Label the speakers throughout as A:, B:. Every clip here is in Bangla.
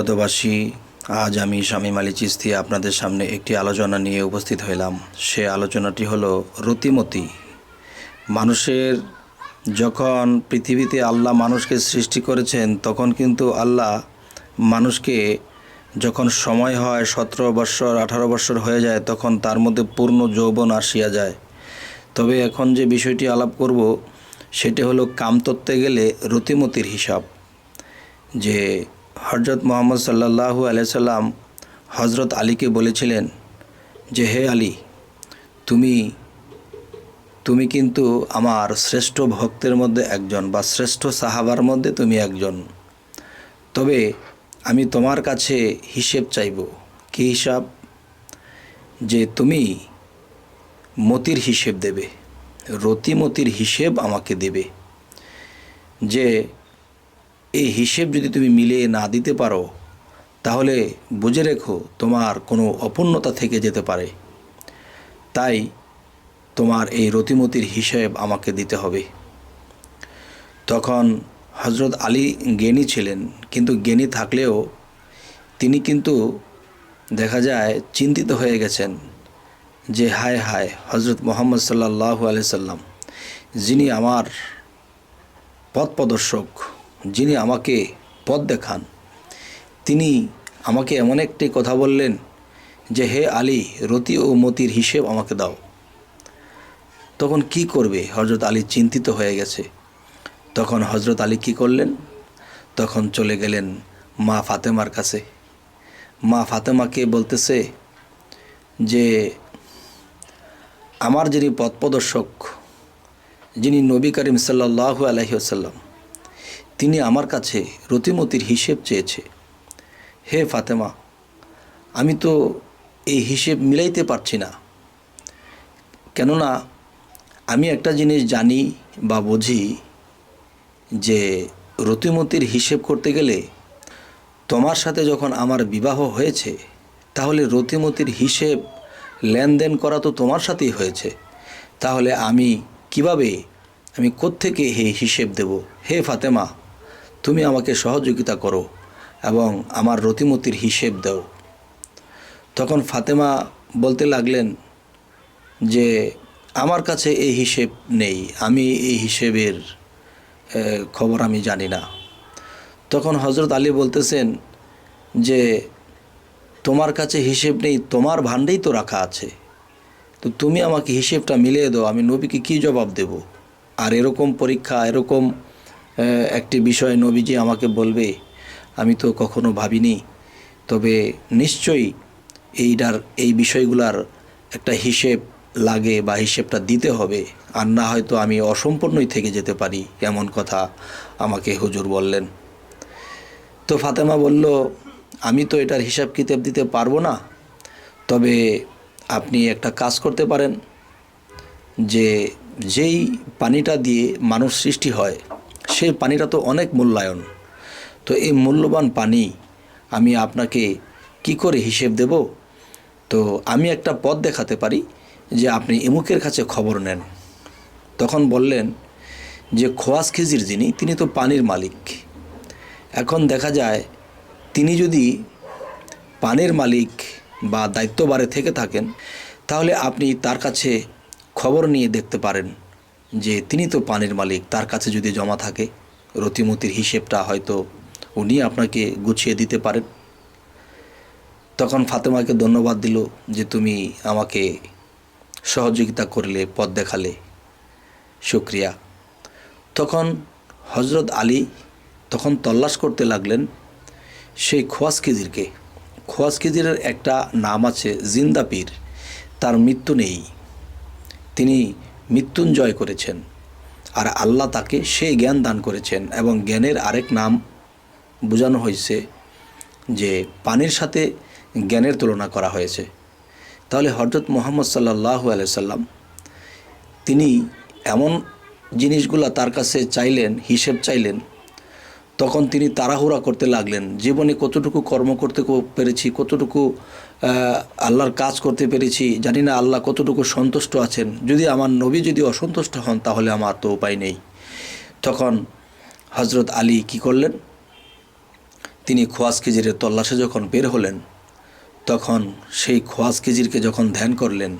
A: জগতবাসী আজ আমি স্বামী মালি চিস্তি আপনাদের সামনে একটি আলোচনা নিয়ে উপস্থিত হইলাম। সে আলোচনাটি হলো রতিমতি। মানুষের যখন পৃথিবীতে আল্লাহ মানুষকে সৃষ্টি করেছেন, তখন কিন্তু আল্লাহ মানুষকে যখন সময় হয়, সতেরো বৎসর আঠারো বৎসর হয়ে যায়, তখন তার মধ্যে পূর্ণ যৌবন আসিয়া যায়। তবে এখন যে বিষয়টি আলাপ করব, সেটি হলো কাম কামতত্ত্বে গেলে রতিমতির হিসাব। যে হজরত মোহাম্মদ সাল্লাল্লাহু আলাইসাল্লাম হজরত আলীকে বলেছিলেন যে, হে আলী, তুমি তুমি কিন্তু আমার শ্রেষ্ঠ ভক্তের মধ্যে একজন বা শ্রেষ্ঠ সাহাবার মধ্যে তুমি একজন। তবে আমি তোমার কাছে হিসেব চাইব। কী হিসাব? যে তুমি মতির হিসেব দেবে, রতিমতির হিসেব আমাকে দেবে। যে এই হিসেব যদি তুমি মিলিয়ে না দিতে পারো, তাহলে বুঝে রেখো তোমার কোনো অপূর্ণতা থেকে যেতে পারে। তাই তোমার এই রতিমতির হিসেব আমাকে দিতে হবে। তখন হজরত আলী জ্ঞানী ছিলেন, কিন্তু জ্ঞানী থাকলেও তিনি কিন্তু দেখা যায় চিন্তিত হয়ে গেছেন যে, হায় হায় হজরত মোহাম্মদ সাল্লাহু আলি সাল্লাম, যিনি আমার পথ প্রদর্শক যিনি আমাকে পথ দেখান। তিনি আমাকে এমন একটি কথা বললেন যে, হে আলী, রতি ও মতির হিসেব আমাকে দাও। তখন কি করবে? হজরত আলী চিন্তিত হয়ে গেছে। তখন হজরত আলী কি করলেন? তখন চলে গেলেন মা ফাতেমার কাছে। মা ফাতেমাকে বলতেছে যে, আমার যিনি পথ প্রদর্শক যিনি নবী করিম সাল্লাহু আলহিউসাল্লাম তিনি আমার কাছে রতিমতির হিসেব চেয়েছে। হে ফাতেমা, আমি তো এই হিসেব মিলাইতে পারছি না। কেননা আমি একটা জিনিস জানি বা বুঝি যে রতিমতির হিসেব করতে গেলে তোমার সাথে যখন আমার বিবাহ হয়েছে, তাহলে রতিমতির হিসেব লেনদেন করা তো তোমার সাথেই হয়েছে। তাহলে আমি কীভাবে, আমি কোত্থেকে হে হিসেব দেব? হে ফাতেমা তুমি আমাকে সহযোগিতা করো এবং আমার রতিমতির হিসেব দাও। তখন ফাতেমা বলতে লাগলেন যে, আমার কাছে এই হিসেব নেই, আমি এই হিসেবের খবর আমি জানি না। তখন হজরত আলী বলতেছেন যে, তোমার কাছে হিসেব নেই, তোমার ভাণ্ডেই তো রাখা আছে। তো তুমি আমাকে হিসেবটা মিলিয়ে দাও, আমি নবীকে কী জবাব দেব? আর এরকম পরীক্ষা, এরকম একটি বিষয় নবীজি আমাকে বলবে, আমি তো কখনো ভাবিনি। তবে নিশ্চয়ই এইটার এই বিষয়গুলার একটা হিসেব লাগে বা হিসেবটা দিতে হবে, আর না হয়তো আমি অসম্পূর্ণই থেকে যেতে পারি, এমন কথা আমাকে হুজুর বললেন। তো ফাতেমা বলল, আমি তো এটার হিসাব কিতাব দিতে পারব না, তবে আপনি একটা কাজ করতে পারেন, যে যেই পানিটা দিয়ে মানুষ সৃষ্টি হয় সেই পানিটা তো অনেক মূল্যায়ন। তো এই মূল্যবান পানি আমি আপনাকে কি করে হিসেব দেব? তো আমি একটা পথ দেখাতে পারি যে আপনি এমুকের কাছে খবর নেন। তখন বললেন যে খোয়াস খিজির যিনি, তিনি তো পানির মালিক। এখন দেখা যায় তিনি যদি পানির মালিক বা দায়িত্ববারে থেকে থাকেন, তাহলে আপনি তার কাছে খবর নিয়ে দেখতে পারেন। যে তিনি তো পানির মালিক, তার কাছে যদি জমা থাকে, রতিমতির হিসেবটা হয়তো উনি আপনাকে গুছিয়ে দিতে পারেন। তখন ফাতেমাকে ধন্যবাদ দিল যে তুমি আমাকে সহযোগিতা করলে, পথ দেখালে। শুক্রিয়া। তখন হজরত আলী তখন তল্লাশ করতে লাগলেন সেই খোয়াস খিজিরকে। খোয়াস খিজিরের একটা নাম আছে, জিন্দা পীর। তার মৃত্যু নেই। তিনি মৃত্যুঞ্জয় করেছেন। আর আল্লাহ তাকে সেই জ্ঞান দান করেছেন এবং জ্ঞানের আরেক নাম বোঝানো হয়েছে যে পানির সাথে জ্ঞানের তুলনা করা হয়েছে। তাহলে হজরত মোহাম্মদ সাল্লাহ আলাইসাল্লাম তিনি এমন জিনিসগুলো তার কাছে চাইলেন, হিসেব চাইলেন তখন তিনি তাড়াহুড়া করতে লাগলেন। জীবনে কতটুকু কর্ম করতে পেরেছি, কতটুকু আল্লাহর কাজ করতে পেরেছি, জানি না আল্লাহ কতটুকু সন্তুষ্ট আছেন। যদি আমার নবী যদি অসন্তুষ্ট হন, তাহলে আমার তো উপায় নেই। তখন হজরত আলী কি করলেন? তিনি খোয়াজ কেজিরের তল্লাশে যখন বের হলেন, তখন সেই খোয়াজ কেজিরকে যখন ধ্যান করলেন,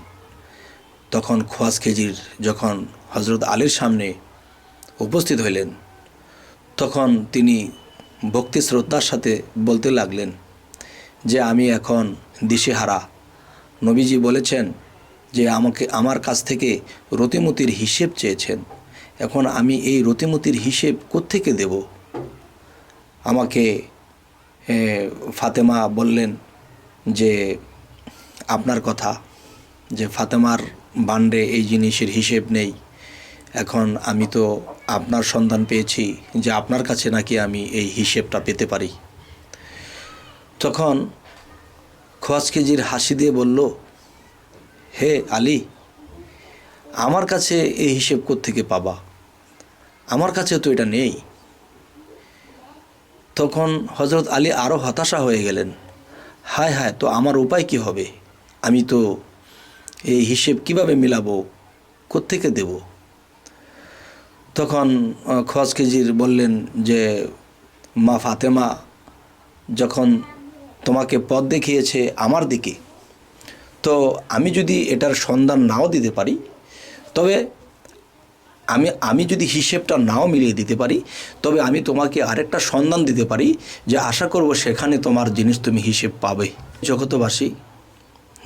A: তখন খোয়াজ কেজির যখন হজরত আলীর সামনে উপস্থিত হইলেন তখন তিনি ভক্তি শ্রদ্ধার সাথে বলতে লাগলেন যে আমি এখন দিশেহারা। নবীজি বলেছেন যে আমাকে, আমার কাছ থেকে রতিমতির হিসেব চেয়েছেন। এখন আমি এই রতিমতির হিসেব কোত্থেকে দেব? আমাকে ফাতেমা বললেন যে আপনার কথা, যে ফাতেমার বান্ডে এই জিনিসের হিসেব নেই। এখন আমি তো আপনার সন্ধান পেয়েছি যে আপনার কাছে নাকি আমি এই হিসেবটা পেতে পারি। তখন খোয়াজ কেজির হাসি দিয়ে বলল, হে আলী, আমার কাছে এই হিসেব থেকে পাবা? আমার কাছে তো এটা নেই। তখন হজরত আলী আরও হতাশা হয়ে গেলেন, হায় হায়, তো আমার উপায় কি হবে? আমি তো এই হিসেব কীভাবে মিলাবো? কোত্থেকে দেব? তখন আহ, খোয়াজ কেজির বললেন যে মা ফাতেমা যখন তোমাকে পথ দেখিয়েছে আমার দিকে তো আমি যদি এটার সন্ধান নাও দিতে পারি তবে আমি আমি যদি হিসেবটা নাও মিলিয়ে দিতে পারি তবে আমি তোমাকে আরেকটা সন্ধান দিতে পারি যে আশা করব সেখানে তোমার জিনিস তুমি হিসেব পাবে। জগতবাসী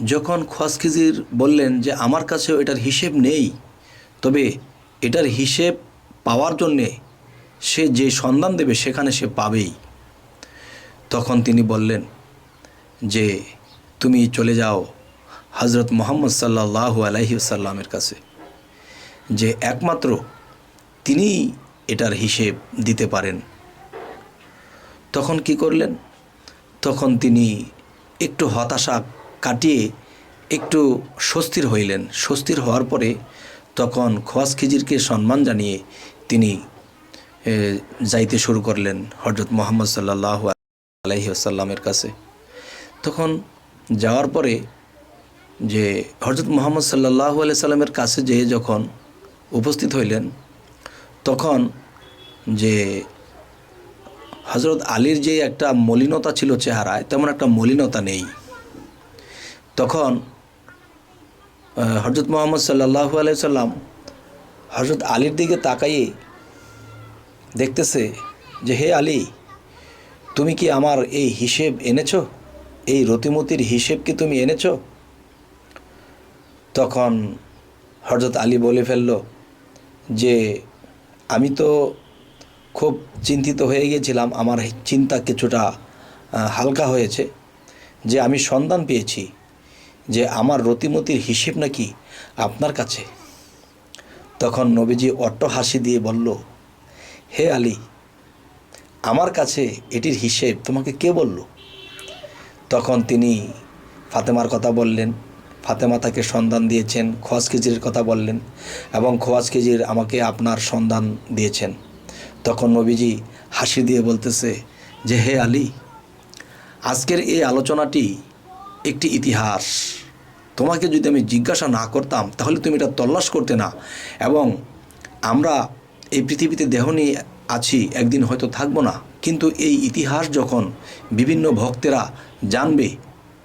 A: যখন খোয়াজখিজির বললেন যে আমার কাছেও এটার হিসেব নেই তবে এটার হিসেব পাওয়ার জন্যে সে যে সন্ধান দেবে সেখানে সে পাবেই। তখন তিনি বললেন, যে তুমি চলে যাও হজরত মোহাম্মদ সাল্লাহ আলাইহি সাল্লামের কাছে। যে একমাত্র তিনি এটার হিসেব দিতে পারেন। তখন কি করলেন? তখন তিনি একটু হতাশা কাটিয়ে একটু স্বস্তির হইলেন। স্বস্তির হওয়ার পরে তখন খোয়াজ খিজিরকে সম্মান জানিয়ে তিনি যাইতে শুরু করলেন হজরত মোহাম্মদ সাল্লাহ আলাইহি আসাল্লামের কাছে। তখন যাওয়ার পরে যে হজরত মোহাম্মদ সাল্লাহ আলাই সাল্লামের কাছে যেয়ে যখন উপস্থিত হইলেন, তখন যে হজরত আলীর যে একটা মলিনতা ছিল চেহারায়, তেমন একটা মলিনতা নেই। তখন হজরত মোহাম্মদ সাল্লাহ আলাই সাল্লাম হজরত আলীর দিকে তাকাইয়ে দেখতেছে যে, হে আলী, তুমি কি আমার এই হিসেব এনেছো? এই রতিমতির হিসেব কি তুমি এনেছো? তখন হজরত আলী বলে ফেলল, যে, আমি তো খুব চিন্তিত হয়ে গিয়েছিলাম, আমার চিন্তা কিছুটা হালকা হয়েছে, যে আমি সন্ধান পেয়েছি যে আমার রতিমতির হিসেব নাকি আপনার কাছে। তখন নবীজি অট্ট হাসি দিয়ে বলল, হে আলী, আমার কাছে এটির হিসেব তোমাকে কে বলল? তখন তিনি ফাতেমার কথা বললেন, ফাতেমা তাকে সন্ধান দিয়েছেন, খোয়াজ কেজির কথা বললেন এবং খোয়াজ কেজির আমাকে আপনার সন্ধান দিয়েছেন। তখন নবীজি হাসি দিয়ে বলতেছে যে, হে আলী, আজকের এই আলোচনাটি একটি ইতিহাস। তোমাকে যদি আমি জিজ্ঞাসা না করতাম, তাহলে তুমি এটা তল্লাশ করতে না। এবং আমরা এই পৃথিবীতে দেহ নিয়ে আছি, একদিন হয়তো থাকব না। কিন্তু এই ইতিহাস যখন বিভিন্ন ভক্তেরা জানবে,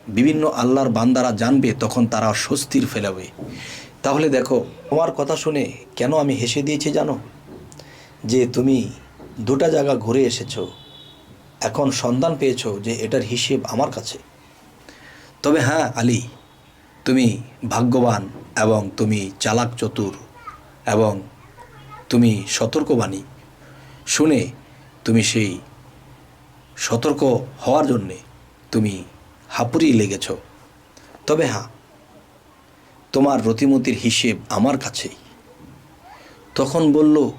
A: বিভিন্ন আল্লাহর বান্দারা জানবে, তখন তারা স্বস্তির ফেলাবে। তাহলে দেখো, তোমার কথা শুনে কেন আমি হেসে দিয়েছি জানো? যে তুমি দুটা জায়গা ঘুরে এসেছ, এখন সন্ধান পেয়েছ যে এটার হিসেব আমার কাছে। তবে হ্যাঁ আলী তুমি ভাগ্যবান এবং তুমি চালাক চতুর এবং তুমি সতর্কবাণী। শুনে তুমি সেই সতর্ক হওয়ার জন্যে তুমি হাপুড়িয়ে লেগেছ। তবে হ্যাঁ তোমার রতিমতির হিসেব আমার কাছেই। তখন বলল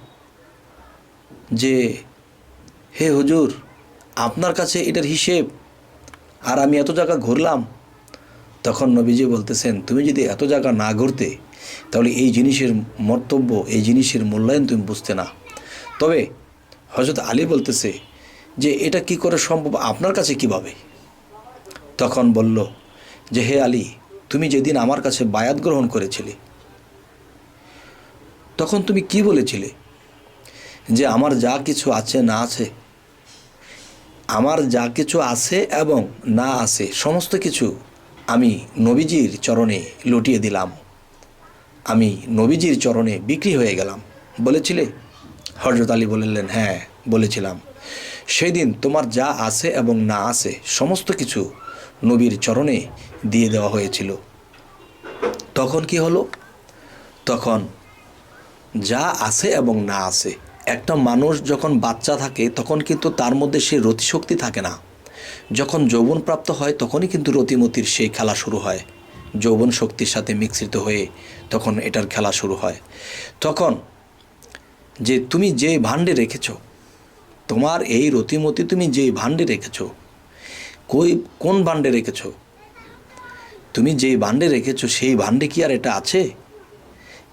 A: যে, হে হুজুর, আপনার কাছে এটার হিসেব? আর আমি এত জায়গা ঘুরলাম তখন নবীজি বলতেছেন, তুমি যদি এত জায়গা না ঘুরতে, তাহলে এই জিনিসের মর্তব্য, এই জিনিসের মূল্যায়ন তুমি বুঝতে না। তবে হজরত আলী বলতেছে যে, এটা কি করে সম্ভব? আপনার কাছে কীভাবে? তখন বলল যে, হে আলী, তুমি যেদিন আমার কাছে বায়াত গ্রহণ করেছিলে, তখন তুমি কি বলেছিলে? যে, আমার যা কিছু আছে না আছে, আমার যা কিছু আছে এবং না আছে, সমস্ত কিছু আমি নবীজির চরণে লুটিয়ে দিলাম। আমি নবীজির চরণে বিক্রি হয়ে গেলাম। বলেছিলে? হজরত আলী বললেন হ্যাঁ বলেছিলাম। সেই দিন তোমার যা আছে এবং না আছে সমস্ত কিছু নবীর চরণে দিয়ে দেওয়া হয়েছিল। তখন কি হলো? তখন যা আছে এবং না আছে, একটা মানুষ যখন বাচ্চা থাকে, তখন কিন্তু তার মধ্যে সে রতিশক্তি থাকে না। যখন যৌবন প্রাপ্ত হয়, তখনই কিন্তু রতিমতির সেই খেলা শুরু হয়। যৌবন শক্তির সাথে মিশ্রিত হয়ে তখন এটার খেলা শুরু হয়। তখন যে তুমি যে ভাণ্ডে রেখেছ, তোমার এই রতিমতি তুমি যে ভাণ্ডে রেখেছ, কই, কোন ভাণ্ডে রেখেছ? তুমি যেই ভাণ্ডে রেখেছো, সেই ভাণ্ডে কি আর এটা আছে?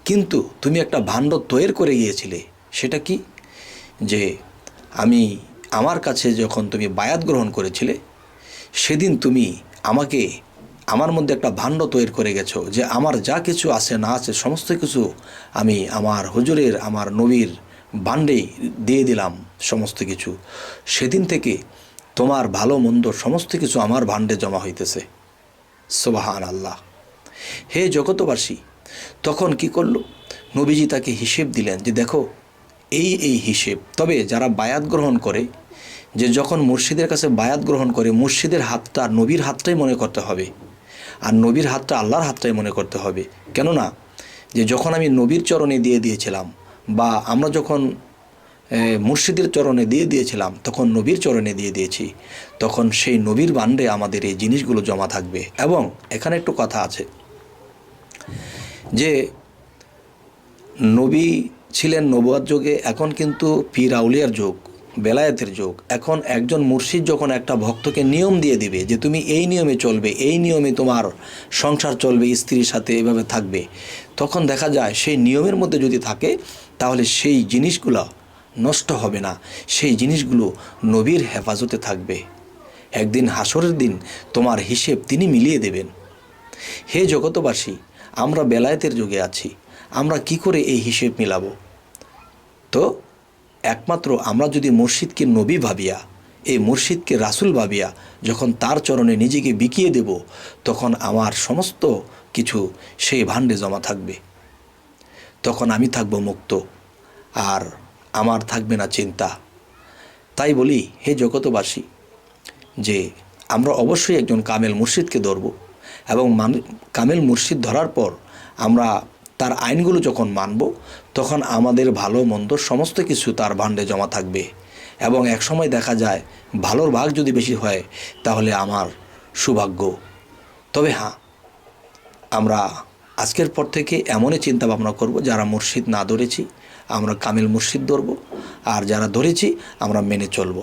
A: কিন্তু তুমি একটা ভাণ্ড তৈরি করে গিয়েছিলে, সেটা কি? যে আমি আমার কাছে যখন তুমি বায়াত গ্রহণ করেছিলে, সেদিন তুমি আমাকে আমার মধ্যে একটা ভাণ্ড তৈরি করে গেছো যে আমার যা কিছু আছে, না আছে, সমস্ত কিছু আমি আমার হুজুরের, আমার নবীর ভাণ্ডেই দিয়ে দিলাম, সমস্ত কিছু। সেদিন থেকে তোমার ভালো, মন্দ সমস্ত কিছু আমার ভাণ্ডে জমা হইতেছে। সোবাহান আল্লাহ হে জগতবাসী তখন কি করল? নবীজি তাকে হিসেব দিলেন যে দেখো এই এই হিসেব। তবে যারা বায়াত গ্রহণ করে, যে যখন মুর্শিদের কাছে বায়াত গ্রহণ করে, মুর্শিদের হাতটা নবীর হাতটাই মনে করতে হবে। আর নবীর হাতটা আল্লাহর হাতটাই মনে করতে হবে। কেননা, যে যখন আমি নবীর চরণে দিয়ে দিয়েছিলাম, বা আমরা যখন মুর্শিদের চরণে দিয়ে দিয়েছিলাম, তখন নবীর চরণে দিয়ে দিয়েছি, তখন সেই নবীর বান্ডে আমাদের এই জিনিসগুলো জমা থাকবে। এবং এখানে একটু কথা আছে, যে নবী ছিলেন নবুয়ার যুগে, এখন কিন্তু পীর আউলিয়ার যুগ, বেলায়েতের যুগ। এখন একজন মুর্শিদ যখন একটা ভক্তকে নিয়ম দিয়ে দিবে যে তুমি এই নিয়মে চলবে, এই নিয়মে তোমার সংসার চলবে, স্ত্রীর সাথে এভাবে থাকবে, তখন দেখা যায় সেই নিয়মের মধ্যে যদি থাকে, তাহলে সেই জিনিসগুলো নষ্ট হবে না। সেই জিনিসগুলো নবীর হেফাজতে থাকবে। একদিন হাসরের দিন তোমার হিসেব তিনি মিলিয়ে দেবেন। হে জগতবাসী আমরা বেলায়েতের যুগে আছি। আমরা কি করে এই হিসেব মিলাবো? তো একমাত্র আমরা যদি মুর্শিদকে নবী ভাবিয়া, এই মুর্শিদকে রাসুল ভাবিয়া, যখন তার চরণে নিজেকে বিকিয়ে দেব, তখন আমার সমস্ত কিছু সেই ভাণ্ডে জমা থাকবে। তখন আমি থাকব মুক্ত, আর আমার থাকবে না চিন্তা। তাই বলি, হে জগতবাসী যে আমরা অবশ্যই একজন কামেল মুর্শিদকে ধরব, এবং কামেল মুর্শিদ ধরার পর আমরা তার আইনগুলো যখন মানব, তখন আমাদের ভালো মন্দ সমস্ত কিছু তার ভাণ্ডে জমা থাকবে। এবং একসময় দেখা যায়, ভালোর ভাগ যদি বেশি হয়, তাহলে আমার সৌভাগ্য। তবে হ্যাঁ আমরা আজকের পর থেকে এমনই চিন্তা ভাবনা করব, যারা মুর্শিদ না ধরেছি, আমরা কামিল মুর্শিদ ধরব, আর যারা ধরেছি, আমরা মেনে চলব।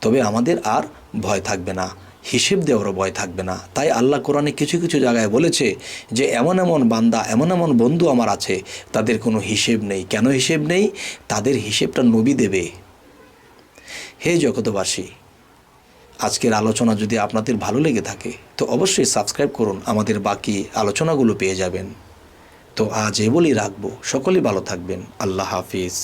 A: তবে আমাদের আর ভয় থাকবে না। হিসেব দেওয়ারও ভয় থাকবে না। তাই আল্লাহ কোরআনে কিছু কিছু জায়গায় বলেছে যে, এমন এমন বান্দা, এমন এমন বন্ধু আমার আছে, তাদের কোনো হিসেব নেই। কেন হিসেব নেই? তাদের হিসেবটা নবী দেবে। হে জগতবাসী আজকের আলোচনা যদি আপনাদের ভালো লেগে থাকে, তো অবশ্যই সাবস্ক্রাইব করুন। আমাদের বাকি আলোচনাগুলো পেয়ে যাবেন। তো আজ এ বলেই রাখব। সকলেই ভালো থাকবেন। আল্লাহ হাফিজ।